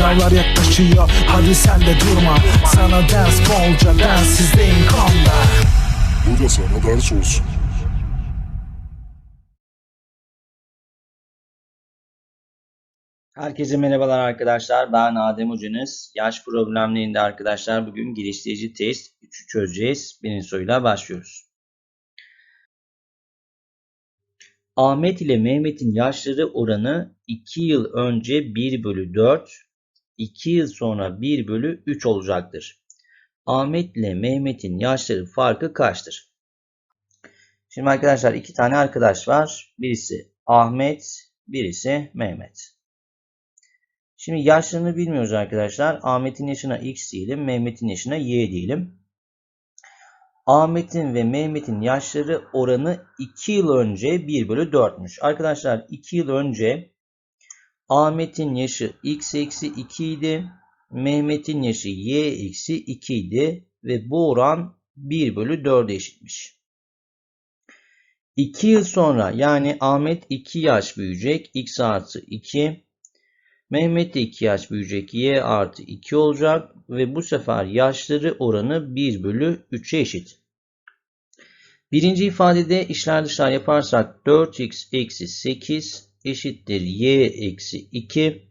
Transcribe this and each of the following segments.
Sınavlar yaklaşıyor hadi sen de durma Sana ders bolca densizdeyim konda Bu da sana ders olsun. Herkese merhabalar arkadaşlar. Ben Adem Hocanız. Yaş problemlerinde arkadaşlar bugün geliştirici test 3'ü çözeceğiz. Birinci soruyla başlıyoruz. Ahmet ile Mehmet'in yaşları oranı 2 yıl önce 1 bölü 4, 2 yıl sonra 1 bölü 3 olacaktır. Ahmet ile Mehmet'in yaşları farkı kaçtır? Şimdi arkadaşlar iki tane arkadaş var. Birisi Ahmet, birisi Mehmet. Şimdi yaşlarını bilmiyoruz arkadaşlar. Ahmet'in yaşına x diyelim. Mehmet'in yaşına y diyelim. Ahmet'in ve Mehmet'in yaşları oranı 2 yıl önce 1 bölü 4'müş. Arkadaşlar 2 yıl önce Ahmet'in yaşı x eksi 2 idi. Mehmet'in yaşı y eksi 2 idi. Ve bu oran 1 bölü 4'e eşitmiş. 2 yıl sonra yani Ahmet 2 yaş büyüyecek. x artı 2. Mehmet de 2 yaş büyüyecek. Y artı 2 olacak. Ve bu sefer yaşları oranı 1 bölü 3'e eşit. Birinci ifadede işler dışlar yaparsak 4x eksi 8 eşittir y eksi 2.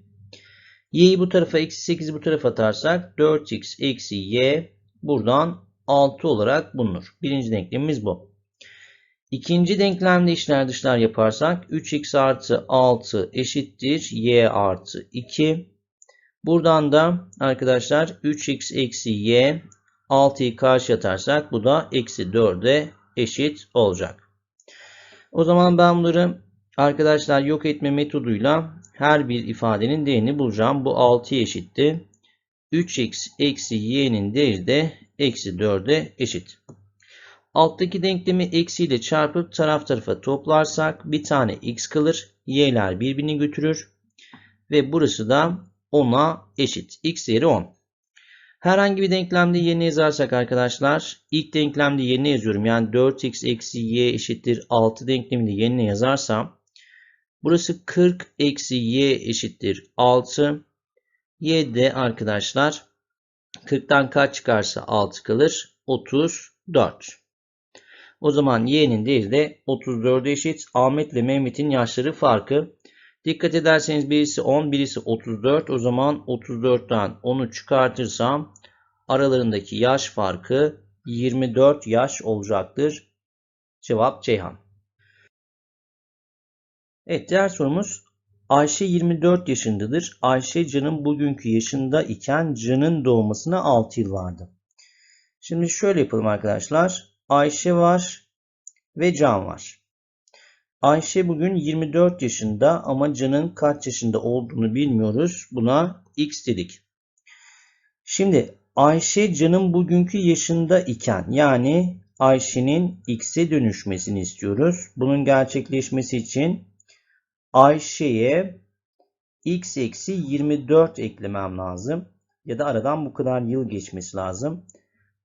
y'yi bu tarafa eksi 8'i bu tarafa atarsak 4x eksi y buradan 6 olarak bulunur. Birinci denklemimiz bu. İkinci denklemde işler dışlar yaparsak 3x artı 6 eşittir y artı 2. Buradan da arkadaşlar 3x eksi y 6'yı karşı atarsak bu da eksi 4'e eşit olacak. O zaman ben bunları arkadaşlar yok etme metoduyla her bir ifadenin değerini bulacağım. Bu 6'ya eşitti. 3x eksi y'nin değeri de eksi 4'e eşit. Alttaki denklemi eksiyle çarpıp taraf tarafa toplarsak bir tane x kalır. Y'ler birbirini götürür. Ve burası da 10'a eşit. X değeri 10. Herhangi bir denklemde yerine yazarsak arkadaşlar ilk denklemde yerine yazıyorum. Yani 4x eksi y eşittir 6 denkleminde yerine yazarsam burası 40 eksi y eşittir 6. Y de arkadaşlar 40'tan kaç çıkarsa 6 kalır? 34. O zaman y'nin değeri de 34'e eşit. Ahmet ile Mehmet'in yaşları farkı. Dikkat ederseniz birisi 10, birisi 34. O zaman 34'ten 10'u çıkartırsam aralarındaki yaş farkı 24 yaş olacaktır. Cevap Ceyhan. Evet diğer sorumuz Ayşe 24 yaşındadır. Ayşe Can'ın bugünkü yaşında iken Can'ın doğmasına 6 yıl vardı. Şimdi şöyle yapalım arkadaşlar. Ayşe var ve Can var. Ayşe bugün 24 yaşında ama Can'ın kaç yaşında olduğunu bilmiyoruz. Buna X dedik. Şimdi Ayşe Can'ın bugünkü yaşında iken yani Ayşe'nin X'e dönüşmesini istiyoruz. Bunun gerçekleşmesi için Ayşe'ye X eksi 24 eklemem lazım. Ya da aradan bu kadar yıl geçmesi lazım.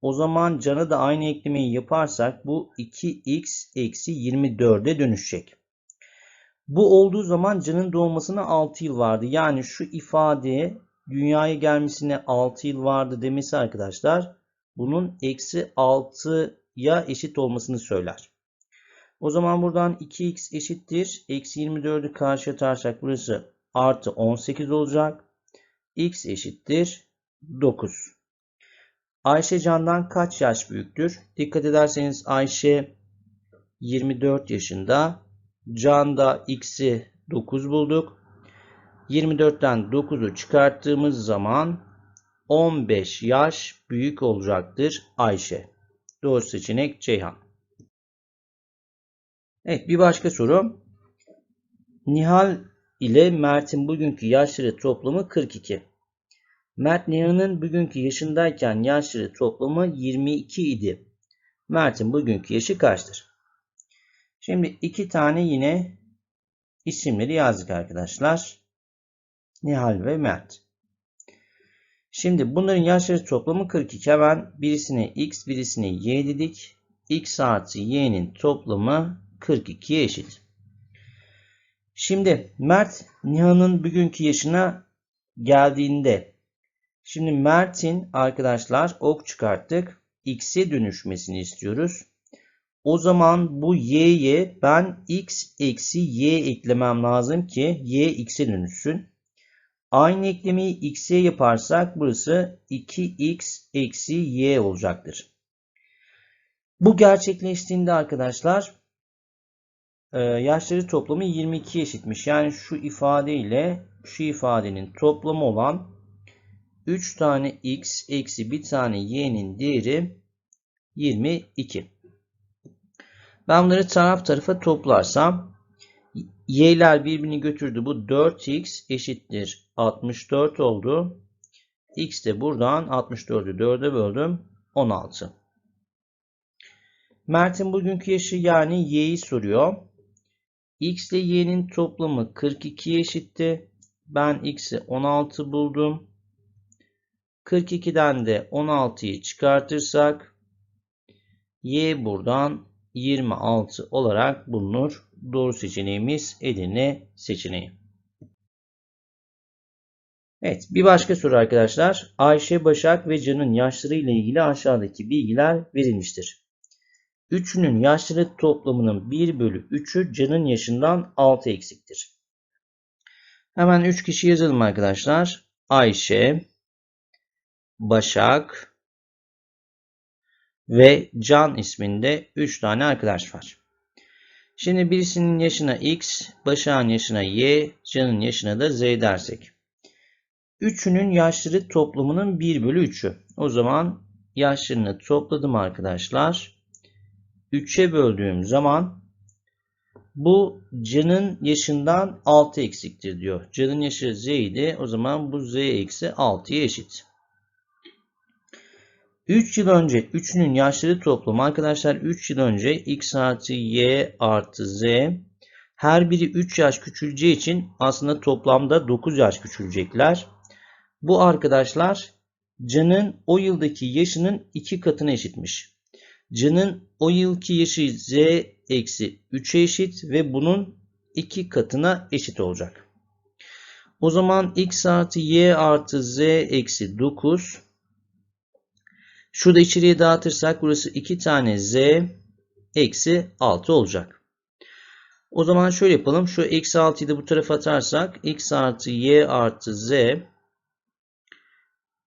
O zaman canı da aynı eklemeyi yaparsak bu 2x eksi 24'e dönüşecek. Bu olduğu zaman canın doğmasına 6 yıl vardı. Yani şu ifade dünyaya gelmesine 6 yıl vardı demesi arkadaşlar bunun eksi 6'ya eşit olmasını söyler. O zaman buradan 2x eşittir. Eksi 24'ü karşı atarsak burası artı 18 olacak. x eşittir 9. Ayşe Can'dan kaç yaş büyüktür? Dikkat ederseniz Ayşe 24 yaşında. Can da x'i 9 bulduk. 24'ten 9'u çıkarttığımız zaman 15 yaş büyük olacaktır Ayşe. Doğru seçenek Ceyhan. Evet bir başka soru. Nihal ile Mert'in bugünkü yaşları toplamı 42. Mert Nihan'ın bugünkü yaşındayken yaşları toplamı 22 idi. Mert'in bugünkü yaşı kaçtır? Şimdi iki tane yine isimleri yazdık arkadaşlar. Nihal ve Mert. Şimdi bunların yaşları toplamı 42. Hemen birisine x birisine y dedik. x artı y'nin toplamı 42'ye eşit. Şimdi Mert Nihan'ın bugünkü yaşına geldiğinde şimdi Mert'in arkadaşlar ok çıkarttık. X'e dönüşmesini istiyoruz. O zaman bu y'ye ben x eksi y eklemem lazım ki y x'e dönüşsün. Aynı eklemeyi x'e yaparsak burası 2x eksi y olacaktır. Bu gerçekleştiğinde arkadaşlar e, yaşları toplamı 22 eşitmiş. Yani şu ifade ile şu ifadenin toplamı olan 3 tane x eksi bir tane y'nin değeri 22. Ben bunları taraf tarafa toplarsam y'ler birbirini götürdü. Bu 4x eşittir 64 oldu. x de buradan 64'ü 4'e böldüm 16. Mert'in bugünkü yaşı yani y'yi soruyor. X ile y'nin toplamı 42 eşitti. Ben x'i 16 buldum. 42'den de 16'yı çıkartırsak y buradan 26 olarak bulunur. Doğru seçeneğimiz Edirne seçeneği. Evet bir başka soru arkadaşlar. Ayşe, Başak ve Can'ın yaşları ile ilgili aşağıdaki bilgiler verilmiştir. Üçünün yaşları toplamının 1 bölü 3'ü Can'ın yaşından 6 eksiktir. Hemen 3 kişi yazalım arkadaşlar. Ayşe, Başak ve Can isminde 3 tane arkadaş var. Şimdi birisinin yaşına X, Başak'ın yaşına Y, Can'ın yaşına da Z dersek. Üçünün yaşları toplamının 1 bölü 3'ü. O zaman yaşlarını topladım arkadaşlar. 3'e böldüğüm zaman bu Can'ın yaşından 6 eksiktir diyor. Can'ın yaşı Z idi. O zaman bu Z eksi 6'ya eşit. 3 yıl önce 3'ünün yaşları toplamı arkadaşlar 3 yıl önce x artı y artı z her biri 3 yaş küçüleceği için aslında toplamda 9 yaş küçülecekler. Bu arkadaşlar Can'ın o yıldaki yaşının 2 katına eşitmiş. Can'ın o yılki yaşı z eksi 3'e eşit ve bunun 2 katına eşit olacak. O zaman x artı y artı z eksi 9 Şurada içeriye dağıtırsak burası 2 tane z eksi 6 olacak. O zaman şöyle yapalım. Şu eksi 6'yı da bu tarafa atarsak x artı y artı z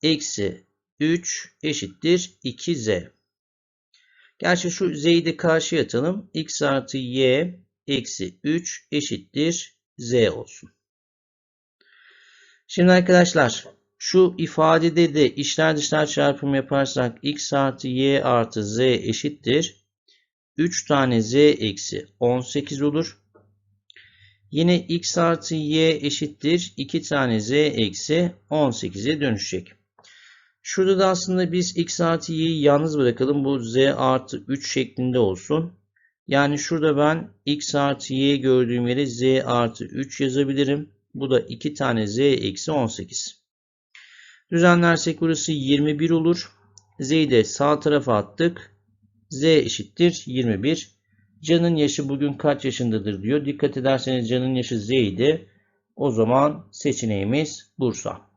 eksi 3 eşittir 2z. Gerçi şu z'yi karşıya atalım. x artı y eksi 3 eşittir z olsun. Şimdi arkadaşlar şu ifadede de içler dışlar çarpımı yaparsak x artı y artı z eşittir. 3 tane z eksi 18 olur. Yine x artı y eşittir. 2 tane z eksi 18'e dönüşecek. Şurada da aslında biz x artı y'yi yalnız bırakalım. Bu z artı 3 şeklinde olsun. Yani şurada ben x artı y gördüğüm yere z artı 3 yazabilirim. Bu da 2 tane z eksi 18. Düzenlersek burası 21 olur. Z'yi de sağ tarafa attık. Z eşittir 21. Can'ın yaşı bugün kaç yaşındadır diyor. Dikkat ederseniz Can'ın yaşı Z idi. O zaman seçeneğimiz Bursa.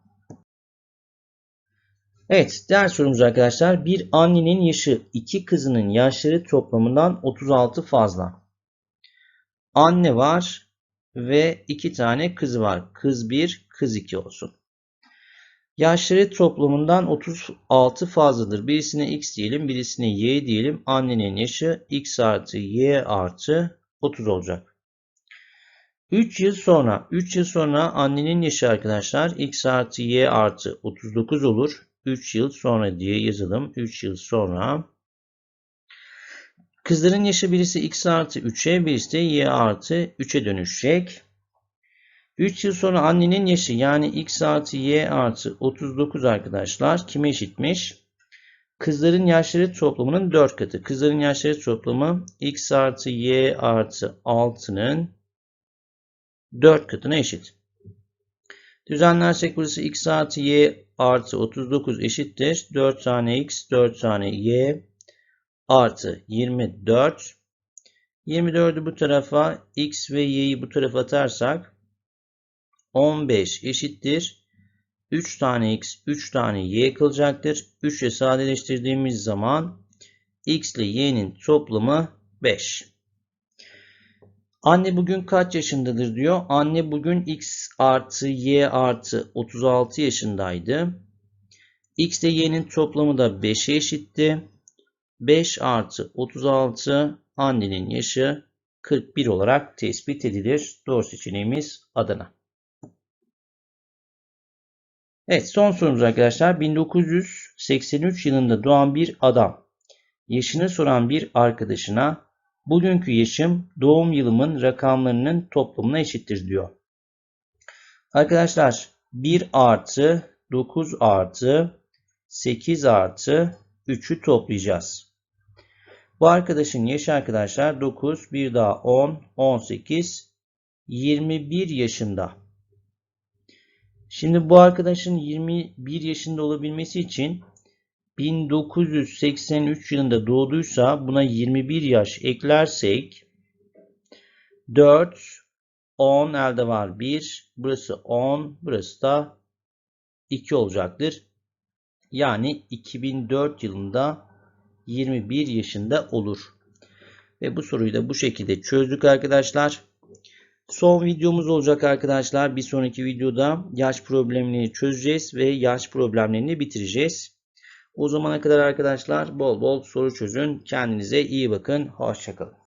Evet, ders sorumuz arkadaşlar. Bir annenin yaşı iki kızının yaşları toplamından 36 fazla. Anne var ve iki tane kızı var. Kız 1, kız 2 olsun. Yaşları toplamından 36 fazladır. Birisine x diyelim, birisine y diyelim. Annenin yaşı x artı y artı 30 olacak. 3 yıl sonra, 3 yıl sonra annenin yaşı arkadaşlar x artı y artı 39 olur. 3 yıl sonra diye yazalım. 3 yıl sonra. Kızların yaşı birisi x artı 3'e, birisi de y artı 3'e dönüşecek. 3 yıl sonra annenin yaşı yani x artı y artı 39 arkadaşlar kime eşitmiş? Kızların yaşları toplamının 4 katı. Kızların yaşları toplamı x artı y artı 6'nın 4 katına eşit. Düzenlersek burası x artı y artı 39 eşittir. 4 tane x 4 tane y artı 24. 24'ü bu tarafa x ve y'yi bu tarafa atarsak 15 eşittir. 3 tane x, 3 tane y kalacaktır. 3 ile sadeleştirdiğimiz zaman x ile y'nin toplamı 5. Anne bugün kaç yaşındadır diyor. Anne bugün x artı y artı 36 yaşındaydı. x ile y'nin toplamı da 5'e eşitti. 5 artı 36 annenin yaşı 41 olarak tespit edilir. Doğru seçeneğimiz Adana. Evet son sorumuz arkadaşlar. 1983 yılında doğan bir adam yaşını soran bir arkadaşına bugünkü yaşım doğum yılımın rakamlarının toplamına eşittir diyor. Arkadaşlar 1 artı 9 artı 8 artı 3'ü toplayacağız. Bu arkadaşın yaşı arkadaşlar 9, bir daha 10, 18, 21 yaşında. Şimdi bu arkadaşın 21 yaşında olabilmesi için 1983 yılında doğduysa buna 21 yaş eklersek 4, 10 elde var 1, burası 10, burası da 2 olacaktır. Yani 2004 yılında 21 yaşında olur. Ve bu soruyu da bu şekilde çözdük arkadaşlar. Son videomuz olacak arkadaşlar. Bir sonraki videoda yaş problemlerini çözeceğiz ve yaş problemlerini bitireceğiz. O zamana kadar arkadaşlar bol bol soru çözün. Kendinize iyi bakın. Hoşçakalın.